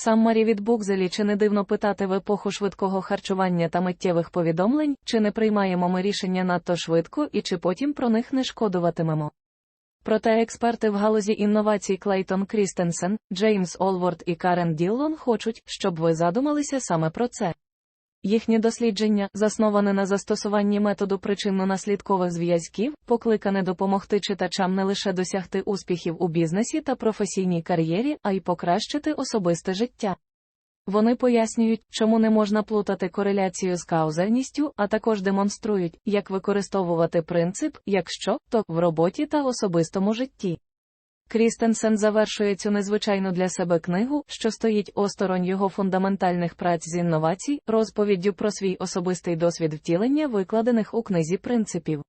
Сам Марі від Букзелі чи не дивно питати в епоху швидкого харчування та миттєвих повідомлень, чи не приймаємо ми рішення надто швидко і чи потім про них не шкодуватимемо. Проте експерти в галузі інновацій Клейтон Крістенсен, Джеймс Олворд і Карен Діллон хочуть, щоб ви задумалися саме про це. Їхнє дослідження, засноване на застосуванні методу причинно-наслідкових зв'язків, покликане допомогти читачам не лише досягти успіхів у бізнесі та професійній кар'єрі, а й покращити особисте життя. Вони пояснюють, чому не можна плутати кореляцію з каузальністю, а також демонструють, як використовувати принцип, якщо то в роботі та особистому житті. Крістенсен завершує цю незвичайну для себе книгу, що стоїть осторонь його фундаментальних праць з інновацій, розповіддю про свій особистий досвід втілення, викладених у книзі принципів.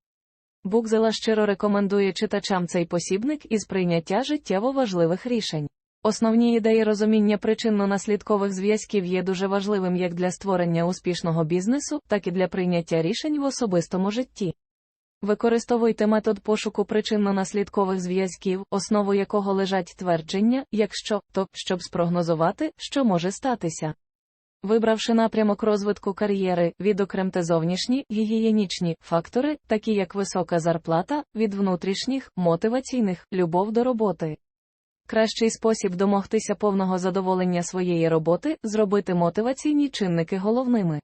Букзела щиро рекомендує читачам цей посібник із прийняття життєво важливих рішень. Основні ідеї розуміння причинно-наслідкових зв'язків є дуже важливим як для створення успішного бізнесу, так і для прийняття рішень в особистому житті. Використовуйте метод пошуку причинно-наслідкових зв'язків, основу якого лежать твердження, якщо то, щоб спрогнозувати, що може статися. Вибравши напрямок розвитку кар'єри, відокремте зовнішні гігієнічні фактори, такі як висока зарплата, від внутрішніх, мотиваційних, любов до роботи. Кращий спосіб домогтися повного задоволення своєї роботи зробити мотиваційні чинники головними.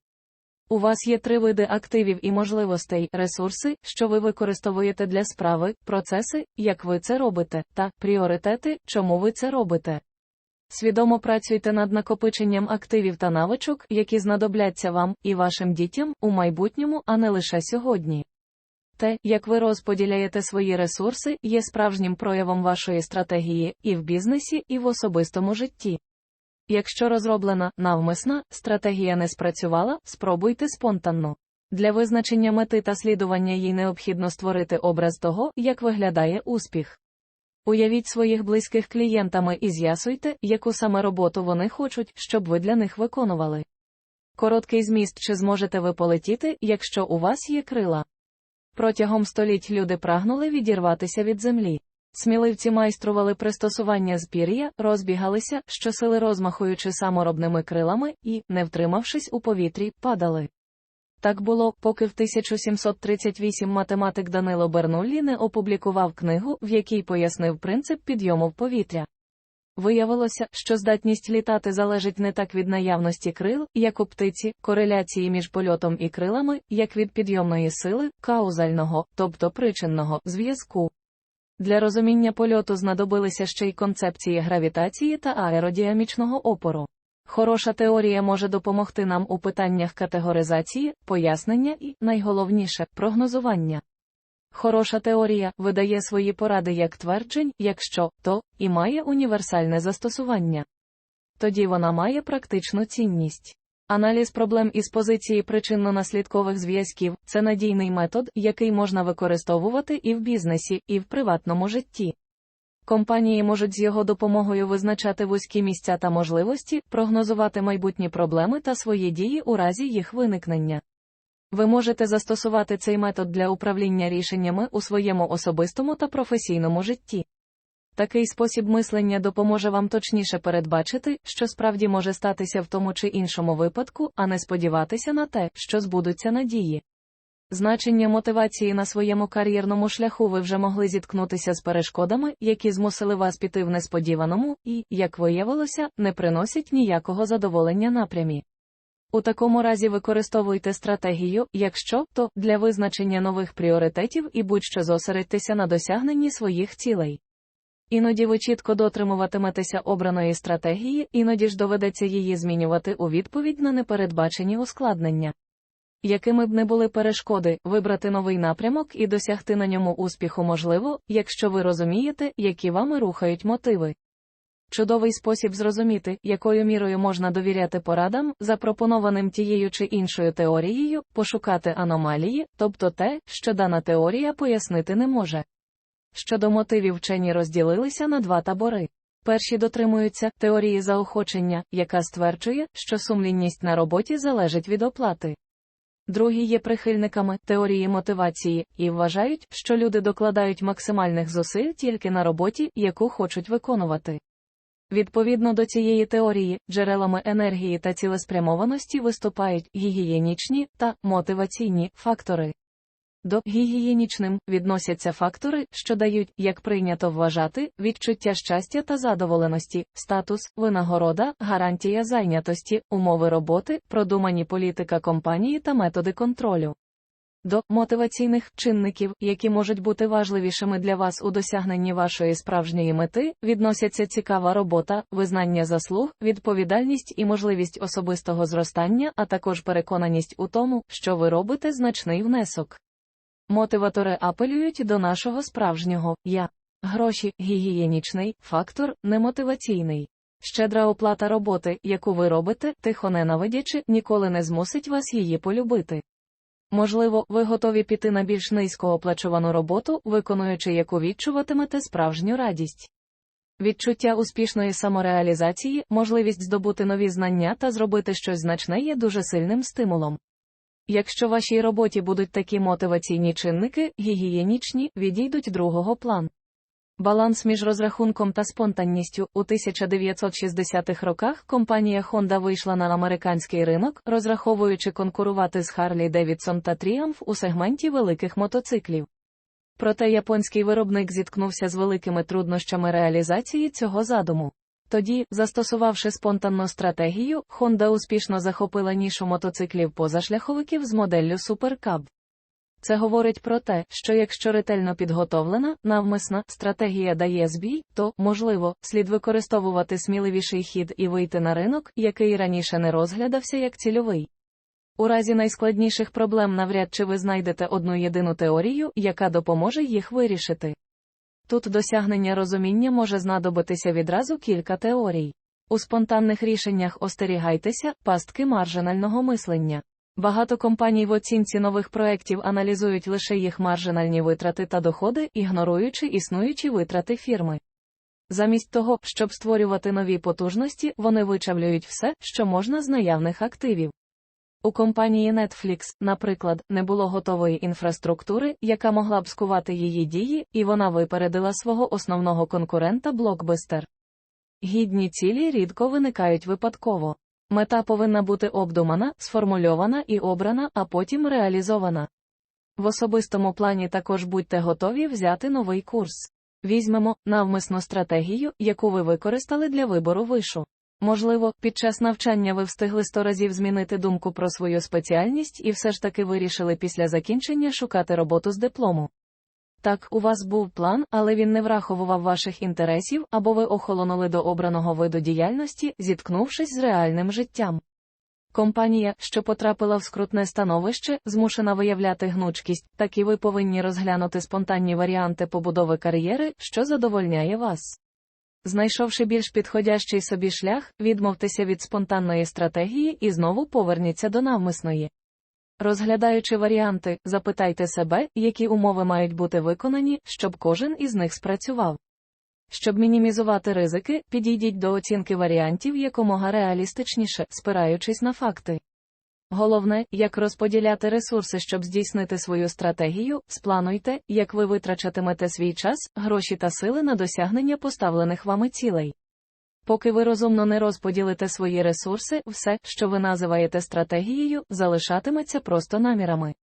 У вас є три види активів і можливостей, ресурси, що ви використовуєте для справи, процеси, як ви це робите, та пріоритети, чому ви це робите. Свідомо працюйте над накопиченням активів та навичок, які знадобляться вам і вашим дітям у майбутньому, а не лише сьогодні. Те, як ви розподіляєте свої ресурси, є справжнім проявом вашої стратегії і в бізнесі, і в особистому житті. Якщо розроблена навмисна стратегія не спрацювала, спробуйте спонтанно. Для визначення мети та слідування їй необхідно створити образ того, як виглядає успіх. Уявіть своїх близьких клієнтами і з'ясуйте, яку саме роботу вони хочуть, щоб ви для них виконували. Короткий зміст чи зможете ви полетіти, якщо у вас є крила. Протягом століть люди прагнули відірватися від землі. Сміливці майстрували пристосування з пір'я, розбігалися, щосили розмахуючи саморобними крилами, і, не втримавшись у повітрі, падали. Так було, поки в 1738 математик Данило Бернуллі не опублікував книгу, в якій пояснив принцип підйому в повітря. Виявилося, що здатність літати залежить не так від наявності крил, як у птиці, кореляції між польотом і крилами, як від підйомної сили, каузального, тобто причинного, зв'язку. Для розуміння польоту знадобилися ще й концепції гравітації та аеродіамічного опору. Хороша теорія може допомогти нам у питаннях категоризації, пояснення і, найголовніше, прогнозування. Хороша теорія видає свої поради як тверджень, якщо то, і має універсальне застосування. Тоді вона має практичну цінність. Аналіз проблем із позиції причинно-наслідкових зв'язків це надійний метод, який можна використовувати і в бізнесі, і в приватному житті. Компанії можуть з його допомогою визначати вузькі місця та можливості, прогнозувати майбутні проблеми та свої дії у разі їх виникнення. Ви можете застосувати цей метод для управління рішеннями у своєму особистому та професійному житті. Такий спосіб мислення допоможе вам точніше передбачити, що справді може статися в тому чи іншому випадку, а не сподіватися на те, що збудуться надії. Значення мотивації на своєму кар'єрному шляху ви вже могли зіткнутися з перешкодами, які змусили вас піти в несподіваному і, як виявилося, не приносять ніякого задоволення напрямі. У такому разі використовуйте стратегію, якщо то для визначення нових пріоритетів і будь-що зосередьтеся на досягненні своїх цілей. Іноді ви чітко дотримуватиметеся обраної стратегії, іноді ж доведеться її змінювати у відповідь на непередбачені ускладнення. Якими б не були перешкоди, вибрати новий напрямок і досягти на ньому успіху можливо, якщо ви розумієте, які вами рухають мотиви. Чудовий спосіб зрозуміти, якою мірою можна довіряти порадам, запропонованим тією чи іншою теорією, пошукати аномалії, тобто те, що дана теорія пояснити не може. Щодо мотивів вчені розділилися на два табори. Перші дотримуються теорії заохочення, яка стверджує, що сумлінність на роботі залежить від оплати. Другі є прихильниками теорії мотивації і вважають, що люди докладають максимальних зусиль тільки на роботі, яку хочуть виконувати. Відповідно до цієї теорії, джерелами енергії та цілеспрямованості виступають гігієнічні та мотиваційні фактори. До гігієнічним відносяться фактори, що дають, як прийнято вважати, відчуття щастя та задоволеності, статус, винагорода, гарантія зайнятості, умови роботи, продумані політика компанії та методи контролю. До мотиваційних чинників, які можуть бути важливішими для вас у досягненні вашої справжньої мети, відносяться цікава робота, визнання заслуг, відповідальність і можливість особистого зростання, а також переконаність у тому, що ви робите значний внесок. Мотиватори апелюють до нашого справжнього я. Гроші гігієнічний фактор немотиваційний. Щедра оплата роботи, яку ви робите, тихо ненавидячи, ніколи не змусить вас її полюбити. Можливо, ви готові піти на більш низько оплачувану роботу, виконуючи яку відчуватимете справжню радість. Відчуття успішної самореалізації, можливість здобути нові знання та зробити щось значне є дуже сильним стимулом. Якщо вашій роботі будуть такі мотиваційні чинники, гігієнічні, відійдуть другого план. Баланс між розрахунком та спонтанністю у 1960-х роках компанія Honda вийшла на американський ринок, розраховуючи конкурувати з Harley Davidson та Triumph у сегменті великих мотоциклів. Проте японський виробник зіткнувся з великими труднощами реалізації цього задуму. Тоді, застосувавши спонтанну стратегію, Honda успішно захопила нішу мотоциклів позашляховиків з моделлю Super Cub. Це говорить про те, що якщо ретельно підготовлена, навмисна стратегія дає збій, то, можливо, слід використовувати сміливіший хід і вийти на ринок, який раніше не розглядався як цільовий. У разі найскладніших проблем навряд чи ви знайдете одну єдину теорію, яка допоможе їх вирішити. Тут досягнення розуміння може знадобитися відразу кілька теорій. У спонтанних рішеннях остерігайтеся пастки маржинального мислення. Багато компаній в оцінці нових проєктів аналізують лише їх маржинальні витрати та доходи, ігноруючи існуючі витрати фірми. Замість того, щоб створювати нові потужності, вони вичавлюють все, що можна з наявних активів. У компанії Netflix, наприклад, не було готової інфраструктури, яка могла б скувати її дії, і вона випередила свого основного конкурента Blockbuster. Гідні цілі рідко виникають випадково. Мета повинна бути обдумана, сформульована і обрана, а потім реалізована. В особистому плані також будьте готові взяти новий курс. Візьмемо навмисну стратегію, яку ви використали для вибору вишу. Можливо, під час навчання ви встигли сто разів змінити думку про свою спеціальність і все ж таки вирішили після закінчення шукати роботу з диплому. Так, у вас був план, але він не враховував ваших інтересів, або ви охолонули до обраного виду діяльності, зіткнувшись з реальним життям. Компанія, що потрапила в скрутне становище, змушена виявляти гнучкість, так і ви повинні розглянути спонтанні варіанти побудови кар'єри, що задовольняє вас. Знайшовши більш підходящий собі шлях, відмовтеся від спонтанної стратегії і знову поверніться до навмисної. Розглядаючи варіанти, запитайте себе, які умови мають бути виконані, щоб кожен із них спрацював. Щоб мінімізувати ризики, підійдіть до оцінки варіантів якомога реалістичніше, спираючись на факти. Головне, як розподіляти ресурси, щоб здійснити свою стратегію, сплануйте, як ви витрачатимете свій час, гроші та сили на досягнення поставлених вами цілей. Поки ви розумно не розподілите свої ресурси, все, що ви називаєте стратегією, залишатиметься просто намірами.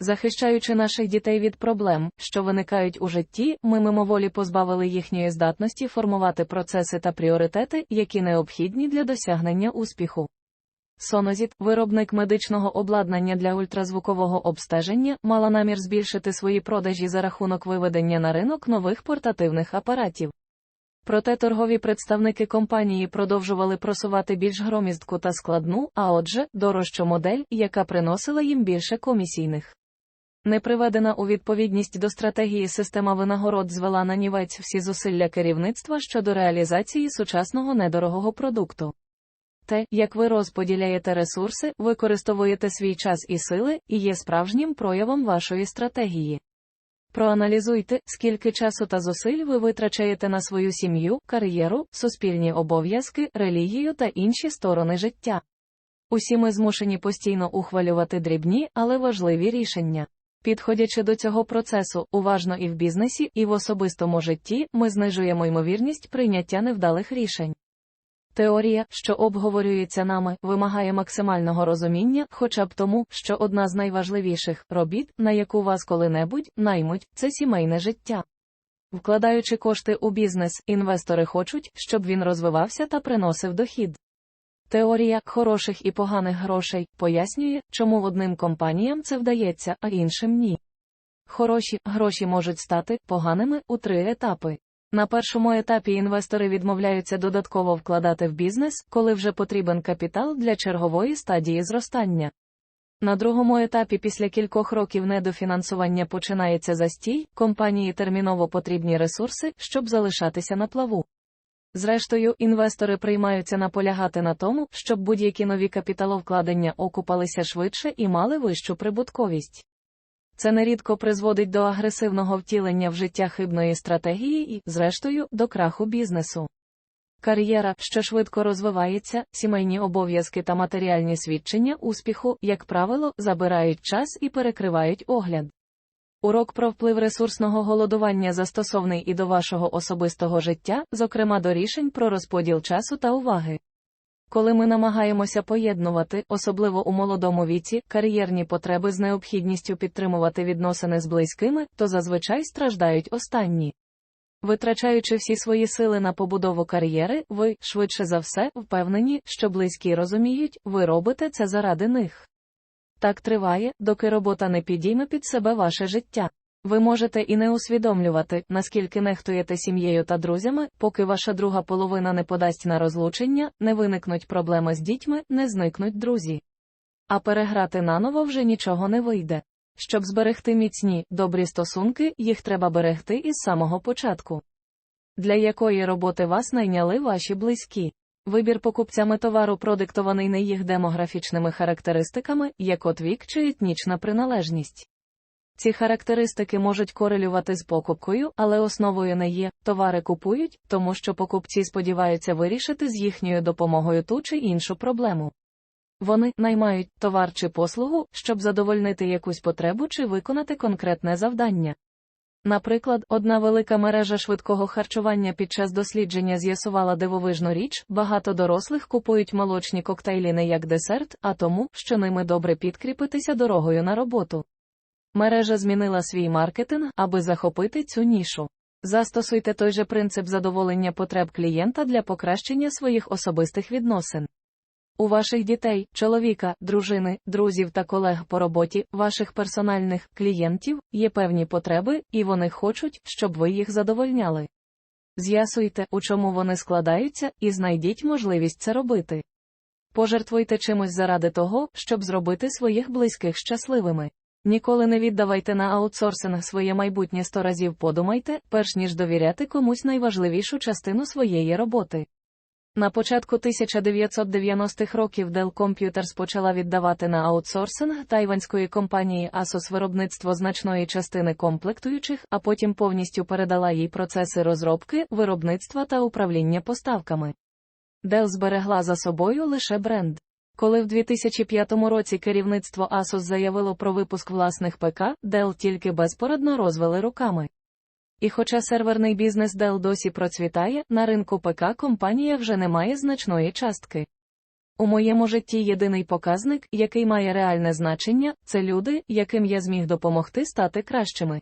Захищаючи наших дітей від проблем, що виникають у житті, ми мимоволі позбавили їхньої здатності формувати процеси та пріоритети, які необхідні для досягнення успіху. Сонозіт, виробник медичного обладнання для ультразвукового обстеження, мала намір збільшити свої продажі за рахунок виведення на ринок нових портативних апаратів. Проте торгові представники компанії продовжували просувати більш громіздку та складну, а отже, дорожчу модель, яка приносила їм більше комісійних. Не приведена у відповідність до стратегії система винагород звела на нівець всі зусилля керівництва щодо реалізації сучасного недорогого продукту. Те, як ви розподіляєте ресурси, використовуєте свій час і сили, і є справжнім проявом вашої стратегії. Проаналізуйте, скільки часу та зусиль ви витрачаєте на свою сім'ю, кар'єру, суспільні обов'язки, релігію та інші сторони життя. Усі ми змушені постійно ухвалювати дрібні, але важливі рішення. Підходячи до цього процесу, уважно і в бізнесі, і в особистому житті, ми знижуємо ймовірність прийняття невдалих рішень. Теорія, що обговорюється нами, вимагає максимального розуміння, хоча б тому, що одна з найважливіших робіт, на яку вас коли-небудь наймуть, це сімейне життя. Вкладаючи кошти у бізнес, інвестори хочуть, щоб він розвивався та приносив дохід. Теорія хороших і поганих грошей пояснює, чому одним компаніям це вдається, а іншим ні. Хороші гроші можуть стати поганими у три етапи. На першому етапі інвестори відмовляються додатково вкладати в бізнес, коли вже потрібен капітал для чергової стадії зростання. На другому етапі після кількох років недофінансування починається застій, компанії терміново потрібні ресурси, щоб залишатися на плаву. Зрештою, інвестори приймаються наполягати на тому, щоб будь-які нові капіталовкладення окупалися швидше і мали вищу прибутковість. Це нерідко призводить до агресивного втілення в життя хибної стратегії і, зрештою, до краху бізнесу. Кар'єра, що швидко розвивається, сімейні обов'язки та матеріальні свідчення успіху, як правило, забирають час і перекривають огляд. Урок про вплив ресурсного голодування застосовний і до вашого особистого життя, зокрема до рішень про розподіл часу та уваги. Коли ми намагаємося поєднувати, особливо у молодому віці, кар'єрні потреби з необхідністю підтримувати відносини з близькими, то зазвичай страждають останні. Витрачаючи всі свої сили на побудову кар'єри, ви, швидше за все, впевнені, що близькі розуміють, ви робите це заради них. Так триває, доки робота не підійме під себе ваше життя. Ви можете і не усвідомлювати, наскільки нехтуєте сім'єю та друзями, поки ваша друга половина не подасть на розлучення, не виникнуть проблеми з дітьми, не зникнуть друзі. А переграти наново вже нічого не вийде. Щоб зберегти міцні, добрі стосунки, їх треба берегти із самого початку. Для якої роботи вас найняли ваші близькі? Вибір покупцями товару продиктований не їх демографічними характеристиками, як от вік чи етнічна приналежність. Ці характеристики можуть корелювати з покупкою, але основою не є, товари купують, тому що покупці сподіваються вирішити з їхньою допомогою ту чи іншу проблему. Вони наймають товар чи послугу, щоб задовольнити якусь потребу чи виконати конкретне завдання. Наприклад, одна велика мережа швидкого харчування під час дослідження з'ясувала дивовижну річ, багато дорослих купують молочні коктейлі не як десерт, а тому, що ними добре підкріпитися дорогою на роботу. Мережа змінила свій маркетинг, аби захопити цю нішу. Застосуйте той же принцип задоволення потреб клієнта для покращення своїх особистих відносин. У ваших дітей, чоловіка, дружини, друзів та колег по роботі, ваших персональних клієнтів є певні потреби, і вони хочуть, щоб ви їх задовольняли. З'ясуйте, у чому вони складаються, і знайдіть можливість це робити. Пожертвуйте чимось заради того, щоб зробити своїх близьких щасливими. Ніколи не віддавайте на аутсорсинг своє майбутнє сто разів подумайте, перш ніж довіряти комусь найважливішу частину своєї роботи. На початку 1990-х років Dell Computers почала віддавати на аутсорсинг тайванської компанії Asus виробництво значної частини комплектуючих, а потім повністю передала їй процеси розробки, виробництва та управління поставками. Dell зберегла за собою лише бренд. Коли в 2005 році керівництво Asus заявило про випуск власних ПК, Dell тільки безпорадно розвели руками. І хоча серверний бізнес Dell досі процвітає, на ринку ПК компанія вже не має значної частки. У моєму житті єдиний показник, який має реальне значення, це люди, яким я зміг допомогти стати кращими.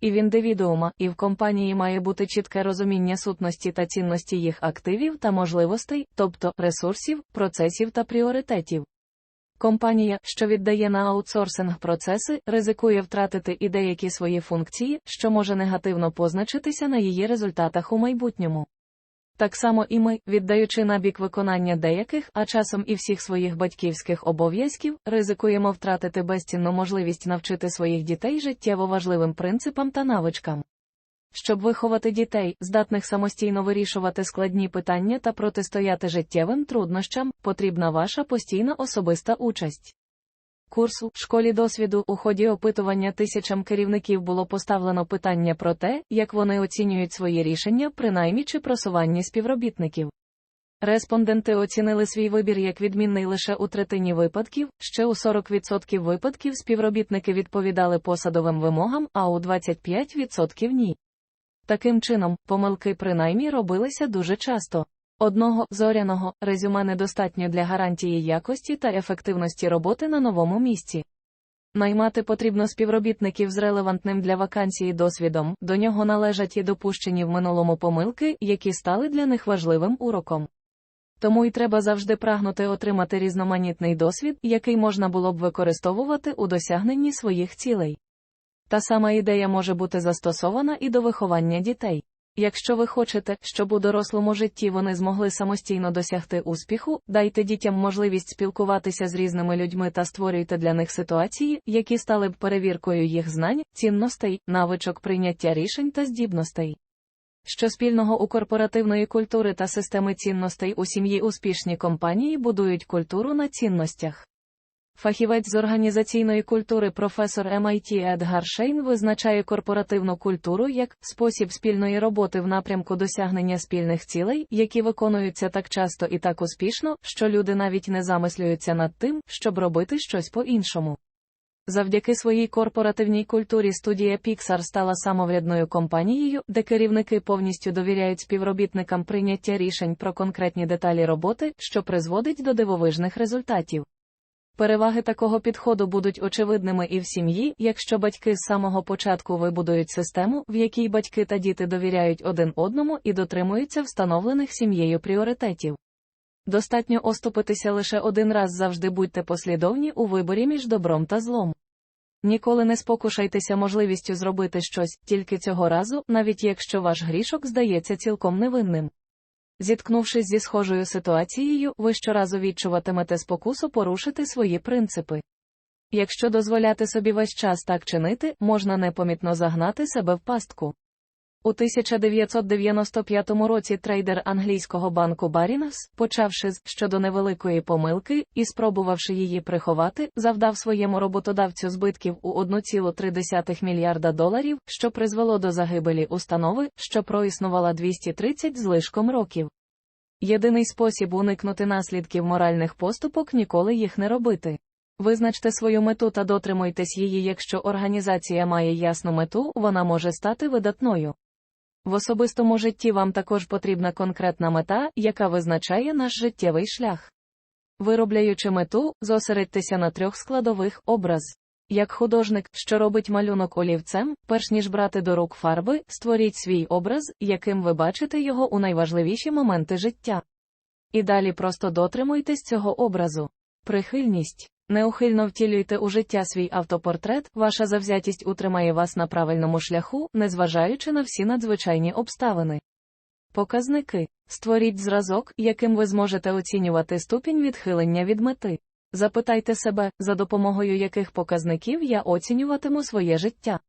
І в індивідуума, і в компанії має бути чітке розуміння сутності та цінності їх активів та можливостей, тобто ресурсів, процесів та пріоритетів. Компанія, що віддає на аутсорсинг процеси, ризикує втратити і деякі свої функції, що може негативно позначитися на її результатах у майбутньому. Так само і ми, віддаючи набік виконання деяких, а часом і всіх своїх батьківських обов'язків, ризикуємо втратити безцінну можливість навчити своїх дітей життєво важливим принципам та навичкам. Щоб виховати дітей, здатних самостійно вирішувати складні питання та протистояти життєвим труднощам, потрібна ваша постійна особиста участь. Курсу школі досвіду у ході опитування тисячам керівників було поставлено питання про те, як вони оцінюють свої рішення при наймі чи просуванні співробітників. Респонденти оцінили свій вибір як відмінний лише у третині випадків, ще у 40% випадків співробітники відповідали посадовим вимогам, а у 25% ні. Таким чином, помилки принаймні робилися дуже часто. Одного зоряного резюме недостатньо для гарантії якості та ефективності роботи на новому місці. Наймати потрібно співробітників з релевантним для вакансії досвідом, до нього належать і допущені в минулому помилки, які стали для них важливим уроком. Тому й треба завжди прагнути отримати різноманітний досвід, який можна було б використовувати у досягненні своїх цілей. Та сама ідея може бути застосована і до виховання дітей. Якщо ви хочете, щоб у дорослому житті вони змогли самостійно досягти успіху, дайте дітям можливість спілкуватися з різними людьми та створюйте для них ситуації, які стали б перевіркою їх знань, цінностей, навичок прийняття рішень та здібностей. Що спільного у корпоративної культури та системи цінностей у сім'ї успішні компанії будують культуру на цінностях. Фахівець з організаційної культури професор MIT Едгар Шейн визначає корпоративну культуру як спосіб спільної роботи в напрямку досягнення спільних цілей, які виконуються так часто і так успішно, що люди навіть не замислюються над тим, щоб робити щось по-іншому. Завдяки своїй корпоративній культурі студія Pixar стала самоврядною компанією, де керівники повністю довіряють співробітникам прийняття рішень про конкретні деталі роботи, що призводить до дивовижних результатів. Переваги такого підходу будуть очевидними і в сім'ї, якщо батьки з самого початку вибудують систему, в якій батьки та діти довіряють один одному і дотримуються встановлених сім'єю пріоритетів. Достатньо оступитися лише один раз завжди будьте послідовні у виборі між добром та злом. Ніколи не спокушайтеся можливістю зробити щось, тільки цього разу, навіть якщо ваш грішок здається цілком невинним. Зіткнувшись зі схожою ситуацією, ви щоразу відчуватимете спокусу порушити свої принципи. Якщо дозволяти собі весь час так чинити, можна непомітно загнати себе в пастку. У 1995 році трейдер англійського банку Barings, почавши з щодо невеликої помилки і спробувавши її приховати, завдав своєму роботодавцю збитків у 1,3 мільярда доларів, що призвело до загибелі установи, що проіснувала 230 з лишком років. Єдиний спосіб уникнути наслідків моральних поступок ніколи їх не робити. Визначте свою мету та дотримуйтесь її, якщо організація має ясну мету, вона може стати видатною. В особистому житті вам також потрібна конкретна мета, яка визначає наш життєвий шлях. Виробляючи мету, зосередьтеся на трьох складових образ. Як художник, що робить малюнок олівцем, перш ніж брати до рук фарби, створіть свій образ, яким ви бачите його у найважливіші моменти життя. І далі просто дотримуйтесь цього образу. Прихильність. Неухильно втілюйте у життя свій автопортрет, ваша завзятість утримає вас на правильному шляху, незважаючи на всі надзвичайні обставини. Показники. Створіть зразок, яким ви зможете оцінювати ступінь відхилення від мети. Запитайте себе, за допомогою яких показників я оцінюватиму своє життя.